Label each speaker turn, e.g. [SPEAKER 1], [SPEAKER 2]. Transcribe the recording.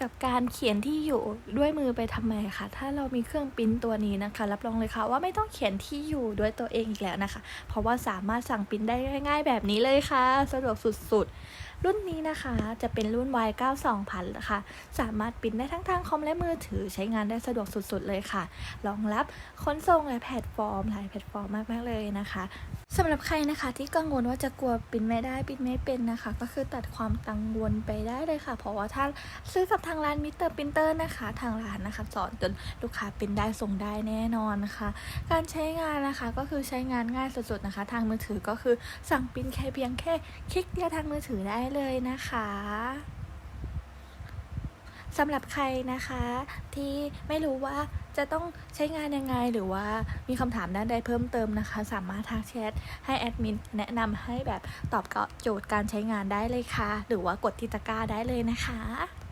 [SPEAKER 1] กับการเขียนที่อยู่ด้วยมือไปทำไมคะ ถ้าเรามีเครื่องปริ้นตัวนี้นะคะ รับรองเลยค่ะว่าไม่ต้องเขียนที่อยู่ด้วยตัวเองอีกแล้วนะคะ เพราะว่าสามารถสั่งปริ้นได้ง่าย ๆ แบบนี้เลยค่ะ สะดวกสุดๆ รุ่นนี้นะคะจะเป็นรุ่น Y92 พันนะคะสามารถปริ้นได้ทั้งทางคอมและมือถือใช้งานได้สะดวกสุดๆเลยค่ะรองรับขนส่งและแพลตฟอร์มหลายแพลตฟอร์มมากๆเลยนะคะ สำหรับใครนะคะที่กังวลว่าจะกลัวปิ้นไม่ได้ปิ้นไม่เป็นนะคะ ก็คือตัดความกังวลไปได้เลยค่ะ เพราะว่าถ้าซื้อกับทางร้านมิเตอร์ปรินเตอร์นะคะ ทางร้านนะคะ สอนจนลูกค้าปิ้นได้ส่งได้แน่นอนนะคะ การใช้งานนะคะก็คือใช้งานง่ายสุดๆนะคะ ทางมือถือก็คือสั่งปิ้นแค่เพียงแค่คลิกเดียวทางมือถือได้เลยนะคะ สำหรับใครนะคะที่ไม่รู้ว่าจะต้องใช้งานยังไงหรือว่ามีคำถามด้านใดเพิ่มเติมนะคะ สามารถทักแชทให้แอดมินแนะนำให้แบบตอบโจทย์การใช้งานได้เลยค่ะ หรือว่ากดที่ตะกร้าได้เลยนะคะ